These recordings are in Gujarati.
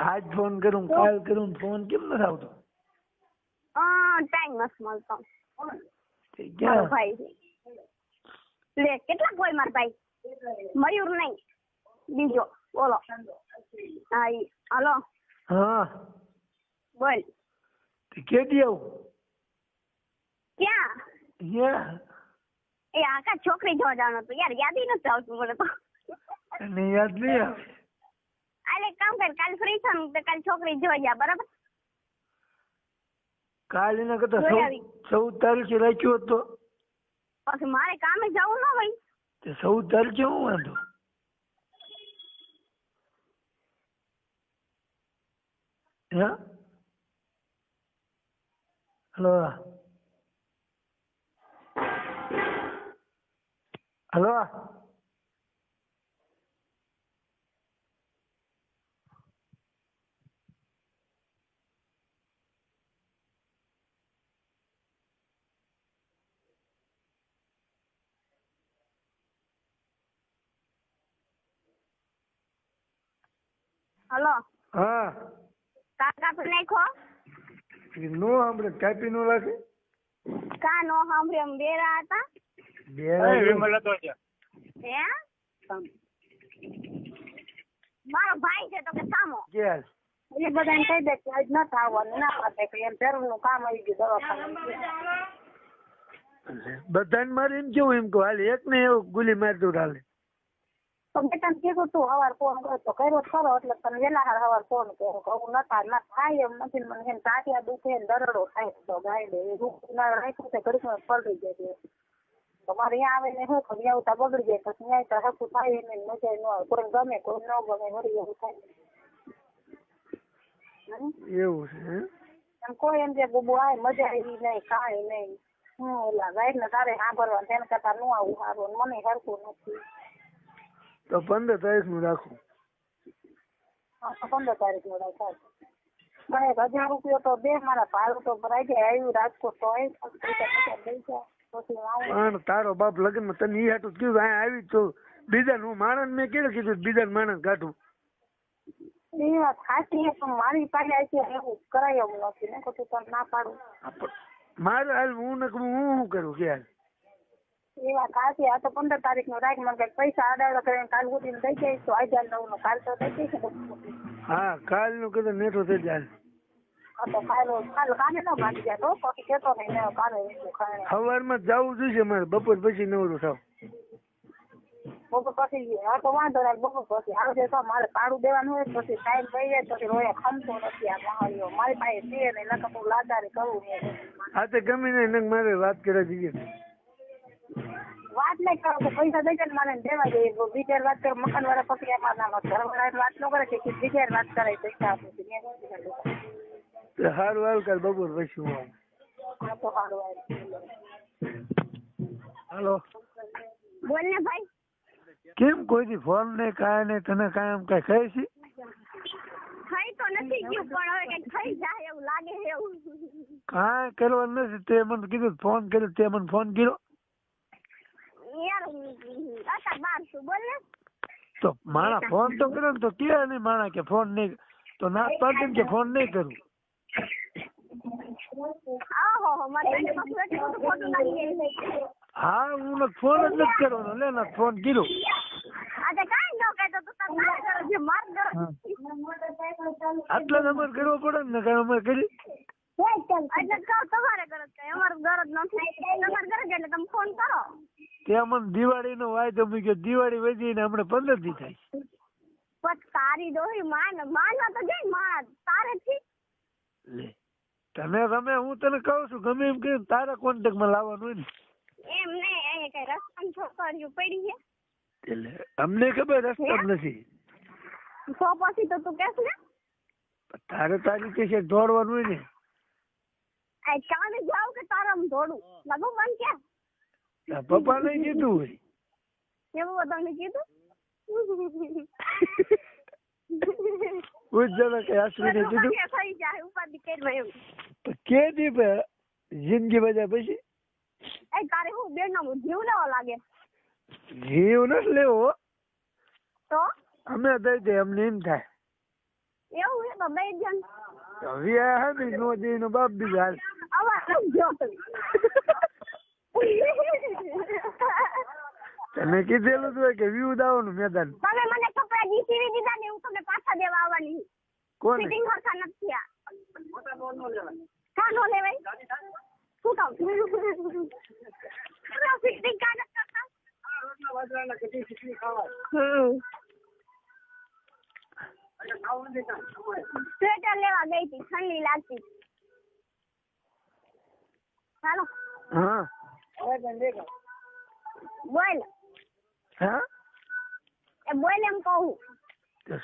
આજ ફોન કરું કાલ કરું ફોન કેમ નથી આવતો? ટાઈમ નથી મળતો. મારો ભાઈ લે કેટલા કોઈ મારા ભાઈ? મયુર નહીં. બીજો બોલો. હા હલો. હા. બોલ. કેદી આવું? ક્યાં? અહીંયા એ આકા છોકરી જોવા જવાનું હતું. યાર યાદ નથી આવતું મને તો. યાદ નહીં આવે. આલે કામ કર કાલ ફ્રી છો ને કાલ છોકરી જોઈ જા બરાબર? કાલ એના કરતા ચૌદ ચૌદ તારીખે રાખ્યો હતો. પછી મારે કામે જવું ન હોય. તે ચૌદ તારીખે હું વાંધો? હે? હલો? હલો? હલો. હા. કાકા તો નાખો નો આપણે કાપી નો લાગે કા નો સાંભળે એમ બેરા હતા? બે છે હે? મારો ભાઈ છે તો કે સામો. યસ એ બધાને કહી દે કે આજ નથી આવવાનું ના માટે કે એમ જરૂરનું કામ આવી ગયું દવાખાને બધાને મારે એમ કેવું એમ કહું? હાલ એક ને એવું ગુલી મારતું હાલે તો મેં તને કીધું તું હવાર ફોન કર્યો તો કર્યો ખરો એટલે તને વેલા હાર હવાર ફોન કર્યો કહું નતા ના થાય એમ નથી મને એમ તાટિયા દુખે દરડો થાય તો ગાય દે ના રાખ્યું છે ઘડીક પલટી જાય છે. તો અહીંયા આવે ને હું ખબર આવતા બગડી જાય પછી ત્યાં તો હકું થાય એને મજા ન આવે કોઈ ગમે કોઈ ન ગમે હરી એવું થાય. એવું છે એમ કોઈ એમ જે બબુ આવે મજા આવી નહીં કાંઈ નહીં. હું ઓલા ગાઈડ ને તારે સાંભળવા તેના કરતા નું આવું સારું મને હરખું નથી. તો પંદર તારીખનું રાખું પંદર તારીખનું રાખું મને એક હજાર રૂપિયા તો બે મારા ભાડું તો ભરાઈ જાય આવ્યું રાજકોટ તો પણ તારો બાપ લગ્નમાં તને ઈ હાટું કીધું અહીં આવી તો બીજા હું માણસ મેં કેવું કીધું બીજા માણસ કાઢું એ વાત સાચી મારી પાસે કરાય એવું નથી ને ના પાડું મારે હાલ હું ને હું શું કરું કે હાલ એ આ તો પંદર તારીખ નો રાખ મને કઈ પૈસા આડાવડા કરીને કાલ ઉઠીને દઈ જઈશ તો હજાર નવ નો કાલ તો દઈ જઈશ હા કાલનું કીધું નેઠો થઈ જાય. હા સવારમાં જવું મારે બપોર પછી નવરું થાવ. બપોર પછી હા તો વાંધો નહીં બપોર પછી. આવજે તો મારે ભાડું દેવાનું હોય પછી ટાઈમ થઈ જાય પછી રોયા ખમતો નથી આ મારી પાસે છે ને નકર હું લાદારી કરું ને આ તે ગમે નહીં મારે વાત કરવા જઈએ. વાત નહીં કરો કે પૈસા દઈ જાય મારે દેવા જોઈએ બીજા વાત કરો મકાન વાળા પકડી ના ઘર વાળા વાત ન કરે કે બીજા વાત કરે પૈસા આપું છું. હાલ કાલ બપોર પછી હું હાલો. બોલ ને ભાઈ. કેમ કોઈ દી ફોન નહીં કાય ને તને કાય એમ કઈ કહે છે? થઈ તો નથી ગયું પણ હવે કઈ થઈ જાય એવું લાગે એવું. કાંઈ કરવાનું નથી તે મને કીધું ફોન કર્યો તે મને ફોન કર્યો યાર અત્યારે બાર છું બોલ? ને તો માણા ફોન તો કર્યો ને તો કે નહીં માણા કે ફોન નહીં તો ના પાડી કે ફોન નહીં કરું. હો હા ફોન જ નથી કરવાનો. લે ને ફોન કીધું. આટલા જ કરવો પડે ને કઈ અમે કરી એટલે તમારે ગરજ કઈ અમારે ગરજ નથી. તમારે ગરજ એટલે તમે ફોન કરો. તે દિવાળી નો વાયદો મૂક્યો દિવાળી વધી ને હમણાં પંદર દી થાય તારી ડોહી માન માનવા તો જઈ માં તારે થી લે તમે ગમે હું તને કહું છું ગમે એમ કે તારા કોન્ટેક્ટમાં લાવવાનું હોય ને. એમ ને એ કઈ રસ્તામાં છોકરીઓ પડી છે. એટલે અમને ખબર રસ્તા નથી. તો પછી તો તું કેસ ને. તારે તારી કે છે દોડવાનું હોય ને. આ ચાલે જાવ કે તારામ દોડું? લાગુ મન ક્યાં? તારા પપ્પા ને કીધું હોય. કેમ બધાને કીધું? પૂછ જરા કે કીધું? થઈ જાય ઉપાધિ કરી તો કે દી જિંદગી બજા પછી? એ તારે હું બેન નો જીવ લેવો લાગે? જીવ નથી લેવો. તો? અમે દઈ દે અમને એમ થાય. એવું છે તો દઈ દો હવે હે ને નો દે નો બાપ હાલ. અવાજ સમજો તને કીધેલું તું કે વ્યૂ દાવાનું મેદાન. તમે મને કપડા જી સીવી દીધા ને હું તમને પાછા દેવા આવવાની. કોને? ફિટિંગ હરખા નથી થયા. કા નો લેવાય? શું કહું ફિટિંગ કા કરતા? હમ. સ્વેટર લેવા ગઈ હતી ઠંડી લાગતી. ચાલો હા. બોલ. હા? એ બોલ એમ કહું.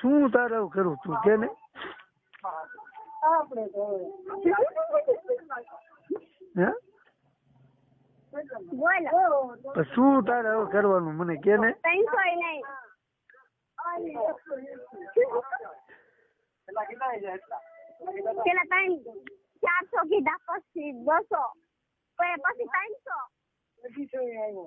શું તારે કરું તું? કે ને? હે? બોલ. તો શું તારે હવે કરવાનું મને કે ને? ત્રણસો નહીં. પેલા ત્રણ ચારસો કીધા પછી બસો પછી પછી ત્રણસો